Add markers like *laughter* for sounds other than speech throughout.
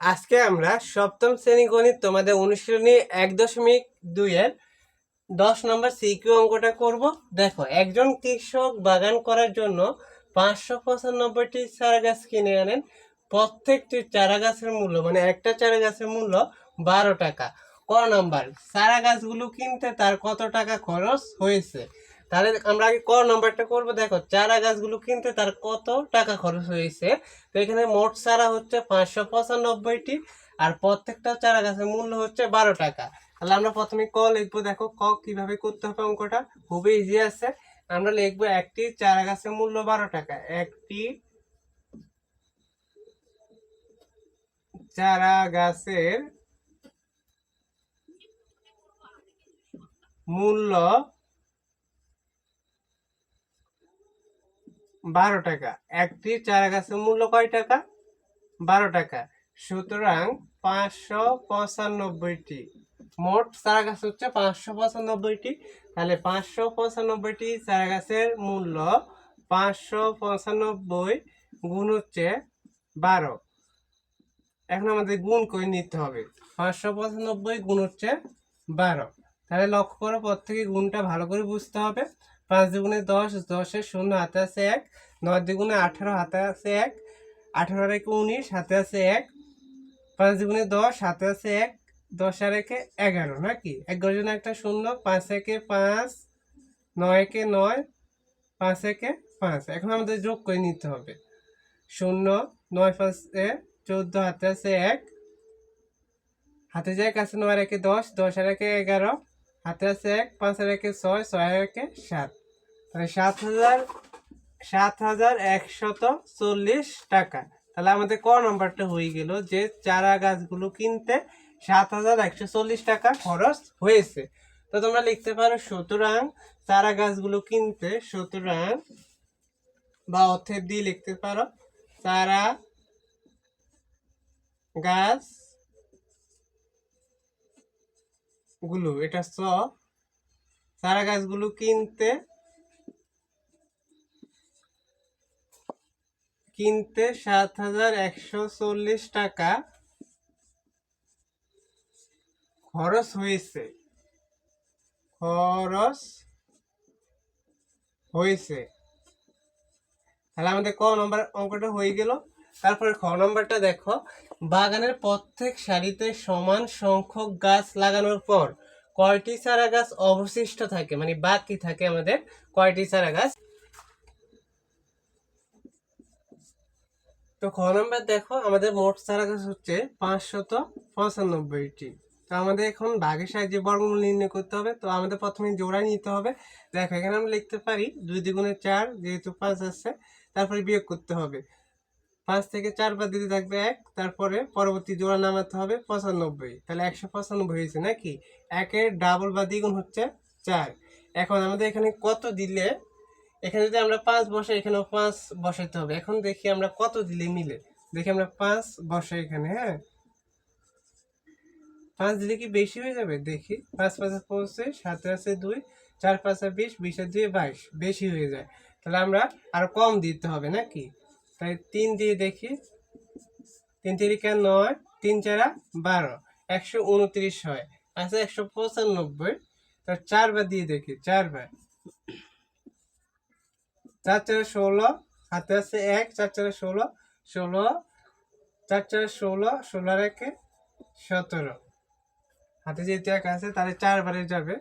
আজকে আমরা সপ্তম শ্রেণি গণিত তোমাদের অনুশীলনী এক দশমিক দুইয়ের দশ নম্বর সিকিউ অঙ্কটা করব। দেখো, একজন কৃষক বাগান করার জন্য পাঁচশো পঁচানব্বইটি চারা গাছ কিনে আনেন। প্রত্যেকটি চারা গাছের মূল্য মানে একটা চারা গাছের মূল্য বারো টাকা। ক নম্বর চারা গাছগুলো কিনতে তার কত টাকা খরচ হয়েছে? তাহলে আমরা আগে ক নাম্বারটা করব? দেখো, চারা গাছগুলো কিনতে তার কত টাকা খরচ হয়েছে? তো এখানে মোট চারা হচ্ছে পাঁচশো পঁচানব্বইটি আর প্রত্যেকটা চারা গাছের মূল্য হচ্ছে বারো টাকা। তাহলে আমরা প্রথমে ক লিখব? দেখো, ক কীভাবে করতে হবে অঙ্কটা? খুবই ইজি আছে। আমরা লিখব একটি চারা গাছের মূল্য বারো টাকা। একটি চারা গাছের মূল্য বারো টাকা। একটি চারা গাছের মূল্য কয় টাকা? বারো টাকা। সুতরাং পাঁচশো পঁচানব্বইটি। মোট চারা গাছ হচ্ছে পাঁচশো পঁচানব্বইটি। তাহলে পাঁচশো পঁচানব্বইটি চারা গাছের মূল্য পাঁচশো পঁচানব্বই গুণ হচ্ছে বারো। এখন আমাদের গুণ করে নিতে হবে। পাঁচশো পঁচানব্বই গুণ হচ্ছে বারো। তাহলে লক্ষ্য করো থেকে গুণটা ভালো করে বুঝতে হবে। পাঁচ দুগুণে দশ দশের শূন্য, হাতে আছে এক। নয় দুগুণে আঠারো, হাতে আছে এক। আঠারো রেখে উনিশ, হাতে আছে এক। পাঁচ দুগুণে দশ, হাতে আছে এক। দশ আর একে এগারো, নাকি? এগারো জন একটা শূন্য, পাঁচ একে পাঁচ, নয় একে নয়, পাঁচ একে পাঁচ। এখন আমাদের যোগ করে নিতে হবে। শূন্য, নয় পাঁচে চোদ্দ, হাতে আছে এক। হাতে যায় কাছে নয় আর একে দশ দশ আর একে এগারো। হাতে আছে এক, পাঁচ আর একে ছয় ছয় একে সাত। তাহলে সাত হাজার সাত হাজার একশত চল্লিশ টাকা। তাহলে আমাদের ক নম্বরটা হয়ে গেল যে চারা গাছগুলো কিনতে সাত হাজার একশো চল্লিশ টাকা খরচ হয়েছে। তো তোমরা লিখতে পারো সুতরাং চারা গাছগুলো কিনতে সুতরাং বা অর্থের দিয়ে লিখতে পারো চারা গাছ গুলো, এটা স, চারা গাছগুলো কিনতে কিনতে সাত হাজার একশো চল্লিশ টাকা খরচ হয়েছে। খরচ হয়েছে। তাহলে আমাদের ক নম্বর অঙ্কটা হয়ে গেল? তারপরে খ নম্বরটা দেখো। বাগানের প্রত্যেক সারিতে সমান সংখ্যক গাছ লাগানোর পর কয়টি চারা গাছ অবশিষ্ট থাকে? মানে বাকি থাকে আমাদের কয়টি চারা গাছ? তো খ নম্বর দেখো, আমাদের মোট চারা গাছ হচ্ছে পাঁচশত পঁচানব্বইটি। তো আমাদের এখন ভাগের সাহায্যে বর্গমূল নির্ণয় করতে হবে। তো আমাদের প্রথমে জোড়া নিতে হবে। দেখো, এখানে আমরা লিখতে পারি দুই দ্বিগুণে চার যেহেতু পাঁচ আছে, তারপরে বিয়োগ করতে হবে। পাঁচ থেকে চার বাদ দিতে থাকবে এক, তারপরে পরবর্তী জোড়া নামাতে হবে পঁচানব্বই। তাহলে একশো পঁচানব্বই হয়েছে নাকি? একের ডাবল বা দ্বিগুণ হচ্ছে চার। এখন আমাদের এখানে কত দিলে, এখানে যদি আমরা পাঁচ বসাই, এখানেও পাঁচ বসাইতে হবে। এখন দেখি আমরা কত দিলে মিলে। দেখি আমরা পাঁচ বসাই এখানে হ্যাঁ? পাঁচ দিলে কি বেশি হয়ে যাবে? দেখি। পাঁচ পাঁচে পঁচিশ সাতে আছে দুই, চার পাঁচে বিশ বিশের দুই, বাইশ। বেশি হয়ে যায়। তাহলে আমরা আর কম দিতে হবে নাকি? তাই তিন দিয়ে দেখি। তিন তিরিকা নয়, তিন চারা বারো, একশো উনত্রিশ হয়। আচ্ছা একশো পঁচানব্বই। তার চারবার দিয়ে দেখি চারবার চার চারে ষোলো, হাতে আছে এক, চার চারে ষোলো ষোলো, চার চারে ষোলো ষোলো আর একে সতেরো। হাতে যেহেতু এক আছে, তাহলে চারবারে যাবে।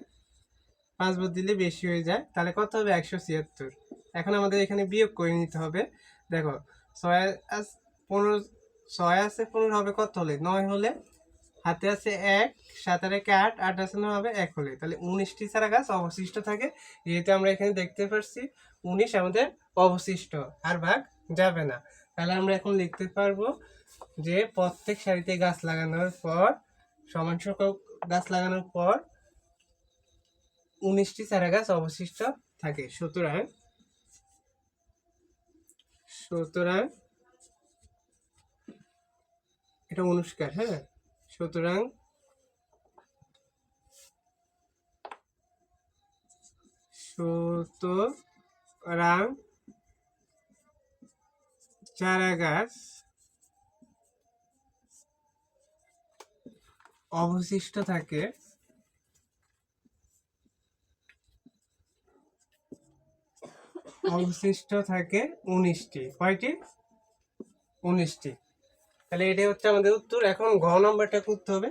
পাঁচবার দিলে বেশি হয়ে যায়, তাহলে কত হবে? একশো ছিয়াত্তর। এখন আমাদের এখানে বিয়োগ করে নিতে হবে। দেখো, ছয় পনেরো, ছয় আছে পনেরো হবে কত হলে? নয় হলে? হাতে আছে এক সাত আর একে আট আট আছে নয় হবে এক হলে। তাহলে উনিশটি চারা গাছ অবশিষ্ট থাকে। যেহেতু আমরা এখানে দেখতে পাচ্ছি উনিশ আমাদের অবশিষ্ট, আর ভাগ যাবে না। তাহলে আমরা এখন লিখতে পারব যে প্রত্যেক সারিতে গাছ লাগানোর পর, সমান সংখ্যক গাছ লাগানোর পর উনিশটি চারা গাছ অবশিষ্ট থাকে। সুতরাং সুতরাং এটা অনুষ্কার হ্যাঁ? সুতরাং সুতরাং চারা গাছ অবশিষ্ট থাকে অবশিষ্ট থাকে উনিশটি। কয়টি? উনিশটি। তাহলে এটাই হচ্ছে আমাদের উত্তর। এখন ঘ নম্বরটা করতে হবে।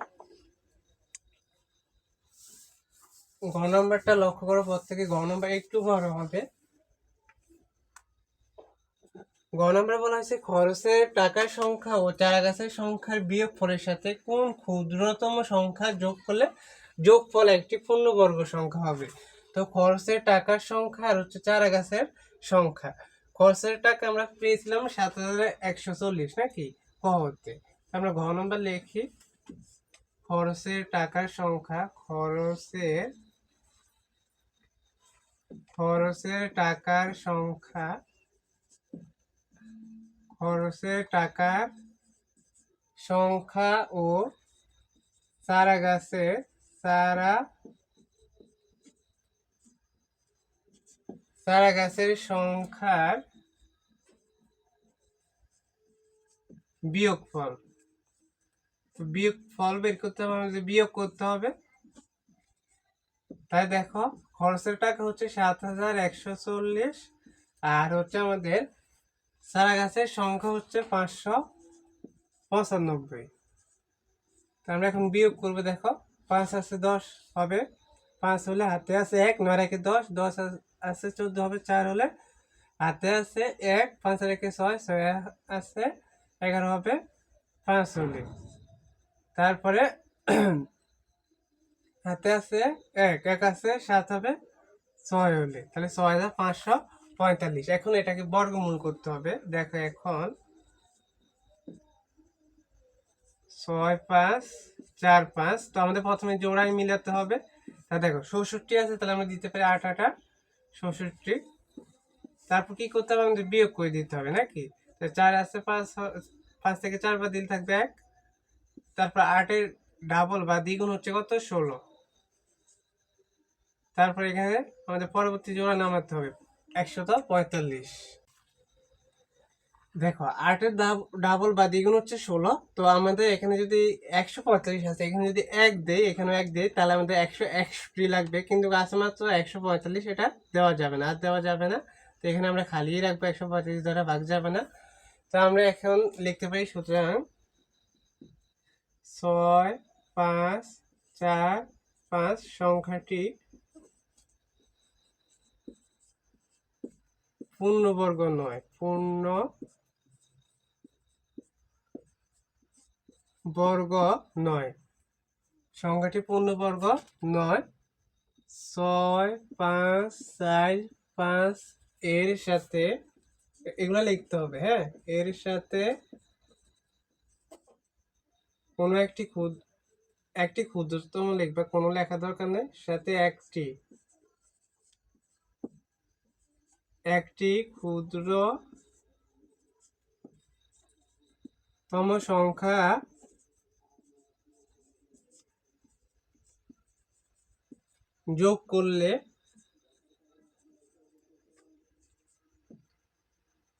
ঘ নম্বরটা লক্ষ্য করার পর থেকে ঘ নম্বর একটু বড় হবে। গ নম্বরে বলা হয়েছে, খরচের টাকার সংখ্যা ও চারা গাছের সংখ্যার বিয়োগ ফলের সাথে কোন ক্ষুদ্রতম সংখ্যা যোগ করলে যোগ যোগফল একটি পূর্ণবর্গ সংখ্যা হবে? তো খরচের টাকার সংখ্যা আর হচ্ছে চারা গাছের সংখ্যা। খরচের টাকা আমরা পেয়েছিলাম সাত হাজার একশো চল্লিশ, নাকি? ক আমরা ঘ নম্বর লিখি। খরচের টাকার সংখ্যা, খরচের খরচের টাকার সংখ্যা, খরচের টাকার সংখ্যা ও চারা গাছের, চারা চারা গাছের সংখ্যার বিয়োগফল। বিয়োগ ফল বের করতে হবে, আমাদের বিয়োগ করতে হবে। তাই দেখো, খরচের টাকা হচ্ছে সাত হাজার একশো চল্লিশ, আর হচ্ছে আমাদের সারা গাছের সংখ্যা হচ্ছে পাঁচশো পঁচানব্বই। তো আমরা এখন বিয়োগ করব, দেখো, পাঁচ আছে দশ হবে, পাঁচ হলে হাতে আছে এক, নয় একে দশ দশ আছে চোদ্দ হবে চার হলে। হাতে আছে এক, পাঁচ আর একে ছয় ছয় আছে এগারো হবে পাঁচ হলে তারপরে *clears throat* হাতে আছে এক এক আছে সাত হবে ছয় হলে তাহলে ছয় হাজার পাঁচশো পঁয়তাল্লিশ। এখন এটাকে বর্গমূল করতে হবে। দেখো এখন ছয় পাঁচ, চার পাঁচ। তো আমাদের প্রথমে জোড়ায় মিলাতে হবে। তা দেখো ষষট্টি আছে, তাহলে আমরা দিতে পারি আট আটা। ষষট্টি। তারপর কি করতে হবে? আমাদের বিয়োগ করে দিতে হবে, নাকি? চার আছে, পাঁচ পাঁচ থেকে চার বা দিন থাকবে এক। তারপর আটের ডাবল বা দ্বিগুণ হচ্ছে কত? ষোলো। তারপর এখানে আমাদের পরবর্তী জোড়া নামাতে হবে, একশত পঁয়তাল্লিশ। দেখো আটের ডাবল বা দ্বিগুণ হচ্ছে ষোলো। তো আমাদের এখানে যদি একশো পঁয়তাল্লিশ আছে, এখানে যদি এক দেই এখানে এক দেই, তাহলে আমাদের একশো একষট্টি লাগবে। কিন্তু আছে মাত্র একশো পঁয়তাল্লিশ, এটা দেওয়া যাবে না, আর দেওয়া যাবে না। তো এখানে আমরা খালিই রাখব, একশো পঁয়তাল্লিশ দ্বারা ভাগ যাবে না। তো আমরা এখন লিখতে পারি, সুতরাং ছয়, পাঁচ, চার, পাঁচ সংখ্যাটি পূর্ণবর্গ নয়, পূর্ণ বর্গ নয়। সংখ্যাটি পূর্ণবর্গ নয়। ছয়, পাঁচ, চার, পাঁচ এর সাথে এগুলো লিখতে হবে হ্যাঁ? এর সাথে কোনো একটি ক্ষুদ একটি ক্ষুদ্রতম লিখবে কোনো লেখা দরকার নেই, সাথে একটি একটি ক্ষুদ্র তম সংখ্যা যোগ করলে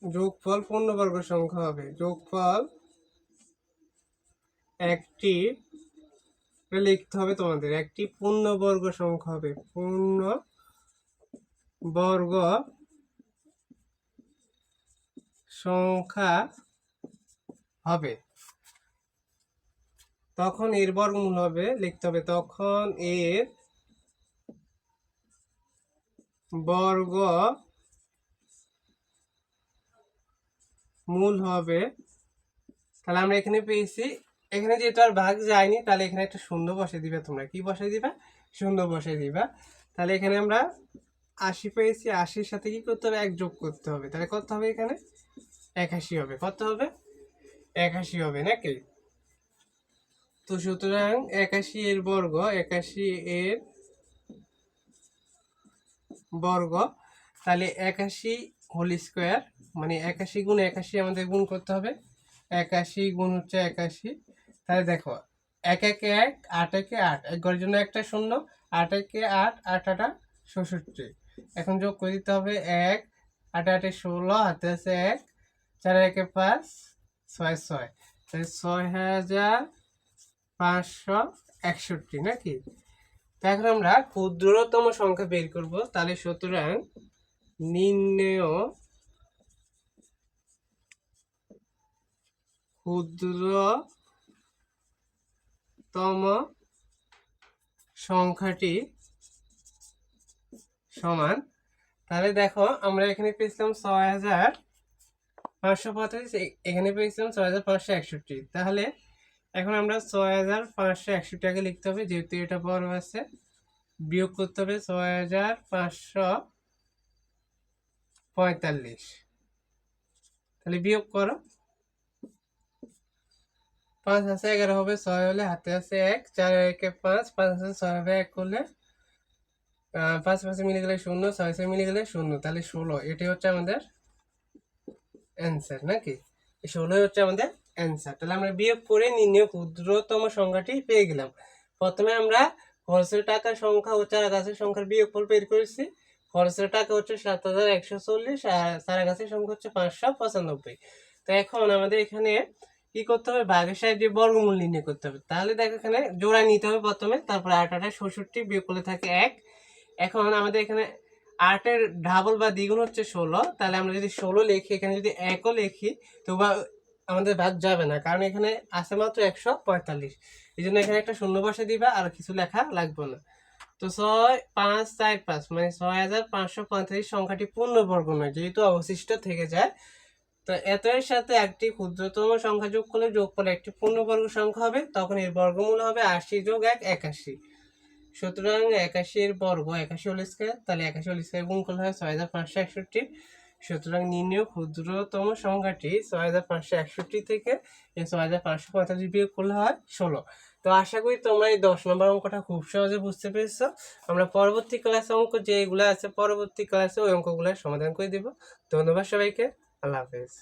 যোগফল পূর্ণবর্গ সংখ্যা হবে। যোগফল একটি লিখতে হবে তোমাদের, একটি পূর্ণবর্গ সংখ্যা হবে। পূর্ণ বর্গ সংখ্যা হবে। তখন এর বর্গমূল হবে, লিখতে হবে, তখন এর বর্গ মূল হবে, তাহলে আমরা এখানে পেয়েছি, এখানে যেহেতু আর ভাগ যায়নি, তাহলে এখানে একটা শূন্য বসে দিবে তোমরা। কি বসে দিবা? শূন্য বসে দিবা। তাহলে এখানে আমরা আশি পেয়েছি, আশির সাথে কি করতে হবে? এক যোগ করতে হবে। তাহলে কত হবে এখানে? একাশি হবে। কত হবে? একাশি হবে নাকি? তো সুতরাং একাশি এর বর্গ, একাশি এর বর্গ, তাহলে একাশি হোল স্কোয়ার মানে একাশি গুণ একাশি আমাদের গুণ করতে হবে। একাশি গুণ হচ্ছে একাশি। তাহলে দেখো, এক একে এক, আট একে আট এক ঘরের জন্য একটা শূন্য, আট একে আট আট আটা ষষট্টি এখন যোগ করে দিতে হবে এক, আট আটে ষোলো, হাতে আছে এক, চার একে পাঁচ, ছয় ছয়। তাহলে ছয় হাজার পাঁচশো একষট্টি, নাকি? এখন আমরা ক্ষুদ্রতম সংখ্যা বের করব। তাহলে সুতরাং নির্ণয় ক্ষুদ্রতম সংখ্যাটি সমান। তাহলে দেখো আমরা এখানে পেয়েছিলাম ছয় হাজার পাঁচশো পঁয়তাল্লিশ এখানে পেয়েছিলাম ছয় হাজার পাঁচশো একষট্টি। তাহলে এখন আমরা ছয় হাজার পাঁচশো একষট্টি আগে লিখতে হবে, যেহেতু এটা বড় আছে। বিয়োগ করতে হবে ছয় হাজার পাঁচশো পঁয়তাল্লিশ। তাহলে বিয়োগ করো। পাঁচ আছে এগারো হবে, ছয় হলে হাতে আছে এক, চার একে পাঁচ পাঁচ আছে ছয় হবে এক করলে পাঁচ পাঁচে মিলে গেলে শূন্য, ছয় ছয় মিলে গেলে শূন্য। তাহলে ষোলো, এটাই হচ্ছে আমাদের অ্যান্সার নাকি? ষোলোই হচ্ছে আমাদের অ্যান্সার তাহলে আমরা বিয়োগ করে নির্ণয় ক্ষুদ্রতম সংখ্যাটি পেয়ে গেলাম। প্রথমে আমরা খরচের টাকার সংখ্যা ও চারা গাছের সংখ্যার বিয়োগফল বের করেছি। খরচের টাকা হচ্ছে সাত হাজার একশো চল্লিশ, আর চারা গাছের সংখ্যা হচ্ছে পাঁচশো পঁচানব্বই। তো এখন আমাদের এখানে কি করতে হবে? ভাগের সাহায্যে বর্গমূল নির্ণয় করতে হবে। তাহলে দেখো এখানে জোড়া নিতে হবে প্রথমে, তারপর আট আটে ষষট্টি বিয়োগ করলে থাকে এক। এখন আমাদের এখানে আটের ডাবল বা দ্বিগুণ হচ্ছে ষোলো। তাহলে আমরা যদি ষোলো লিখি, এখানে যদি একও লিখি, তো বা আমাদের ভাগ যাবে না, কারণ এখানে আছে মাত্র একশো পঁয়তাল্লিশ। এই জন্য এখানে একটা শূন্য বসে দিবা, আর কিছু লেখা লাগবে না। তো ছয় পাঁচ চার পাঁচ মানে ছয় হাজার পাঁচশো পঁয়তাল্লিশ সংখ্যাটি পূর্ণবর্গ নয়, যেহেতু অবশিষ্ট থেকে যায়। তো এত এর সাথে একটি ক্ষুদ্রতম সংখ্যা যোগ করলে যোগ করলে একটি পূর্ণবর্গ সংখ্যা হবে, তখন এর বর্গমূল হবে আশি যোগ এক, একাশি। সুতরাং একাশির বর্গ, একাশি হোল স্কোয়ার, তাহলে একাশি হোল স্কোয়ার গুণ করলে হয় ছয় হাজার পাঁচশো একষট্টি। সুতরাং নির্ণয় ক্ষুদ্রতম সংখ্যাটি ছয় হাজার পাঁচশো একষট্টি থেকে ছয় হাজার পাঁচশো পঁয়তাল্লিশ বিয়োগ করলে হয় ষোলো। তো আশা করি তোমরা এই দশ নম্বর অঙ্কটা খুব সহজে বুঝতে পেরেছ। আমরা পরবর্তী ক্লাসে অঙ্ক যেগুলো আছে, পরবর্তী ক্লাসে ওই অঙ্কগুলো সমাধান করে দেবো। ধন্যবাদ সবাইকে। আল্লাহ হাফেজ।